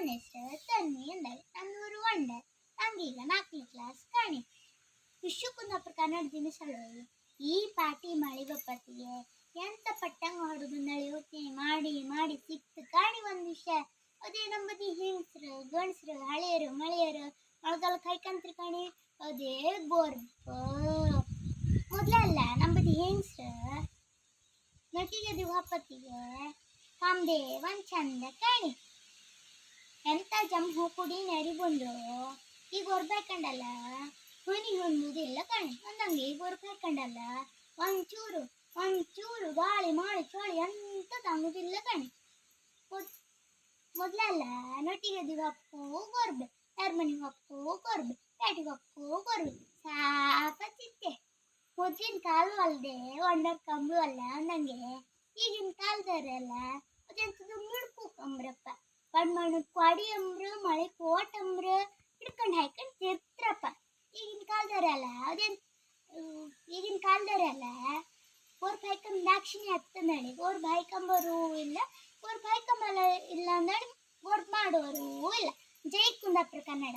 ನನ್ನ ಹೆಸರು ತನ್ನಿ ಅಂದಳು ನನ್ನೂರು ವಂಡರ್ ನಂಗೀಗ ನಾಲ್ಕನೇ ಕ್ಲಾಸ್ ಕಾಣಿ ವಿಶ್ವ ಕುಂದಾಪುರ ಕನ್ನಡ ದಿನಸಳು ಈ ಪಾಟಿ ಮಳಿ ಬಪ್ಪತ್ತಿಗೆ ಎಂತ ಪಟ್ಟಂಗ ಹೊಡೆದು ಯೋಚನೆ ಮಾಡಿ ಮಾಡಿ ಸಿಕ್ತು ಕಾಣಿ ಒಂದು ವಿಷಯ ಅದೇ ನಂಬದಿ ಹೆಂಗಸರು ಗಂಡಸರು ಹಳೆಯರು ಮಳೆಯರು ಮಳೆಗಾಲ ಕೈಕಂತ್ರಿ ಕಾಣಿ ಅದೇ ಬೋರ್ ಮೊದಲಲ್ಲ ನಮ್ಮದಿ ಹೆಂಗಸ್ರು ನಟಿಗೆ ದಿವಾಪತ್ತಿಗೆ ಕಾಮ್ದೆ ಒಂದು ಚಂದ ಕಾಣಿ. ಎಂತ ಜಂಪ್ ಕುಡಿ ನಡಿ ಬಂದ್ರು? ಈಗ ಹೊರ್ಬೇಕಂಡಲ್ಲ ಹುನಿ ಹೊಂದುದಿಲ್ಲ ಕಣೆ. ಒಂದಂಗೆ ಈಗ ಹೊರ್ಬೇಕಂಡಲ್ಲ ಒಂಚೂರು ಒಂಚೂರು ಗಾಳಿ ಮಾಡಿ ಚೋಳಿ ಎಂತ ತಂಗುದಿಲ್ಲ ಕಣಿ. ಮೊದ್ಲಲ್ಲ ನೊಟ್ಟಿಗೆ ದಿವಪ್ಪು ಕೊರ್ಬೆ ಯಾರ ಮನೆಗೆ ಹೊಪ್ಪು ಕೊರ್ಬೆ ಪ್ಯಾಟಿಗೆ ಹೊಪ್ಪು ಕೊರ್ಬೆ. ಸಾಕತ್ತಿತ್ತೆ ಮೊದ್ಲಿನ ಕಾಲ ಅಲ್ಲದೆ ಒಂಡರ್ ಕಂಬು ಅಲ್ಲ ಅಂದಂಗೆ ಈಗಿನ ಕಾಲದವರೆಲ್ಲ ಅದೆಂತದ್ದು ಮುಡ್ಕು ಕಂಬ್ರಪ್ಪ. ಬಣ್ಣ ಬಣ್ಣದ ಕ್ವಾಡಿ ಅಂಬ್ರು, ಮಳೆ ಕೋಟ್ ಅಂಬ್ರು ಹಿಡ್ಕೊಂಡು ಹಾಕೊಂಡು ತಿರ್ತ್ರಪ್ಪ. ಈಗಿನ ಕಾಲದವರೆಲ್ಲ, ಅದೇನು, ಈಗಿನ ಕಾಲದವರೆಲ್ಲ ಅವ್ರ ಬಾಯ್ಕಂಬ ದಾಕ್ಷಿಣಿ ಹತ್ತಂದಳಿ ಅವ್ರ ಬಾಯ್ಕಂಬರು ಇಲ್ಲ ಅವ್ರ ಬಾಯ್ಕಂಬಲ್ಲ ಇಲ್ಲ ಅಂದಳಿ ಅವ್ರು ಮಾಡೋರು ಇಲ್ಲ. ಜೈ ಕುಂದಾಪುರ ಕನ್ನಡ.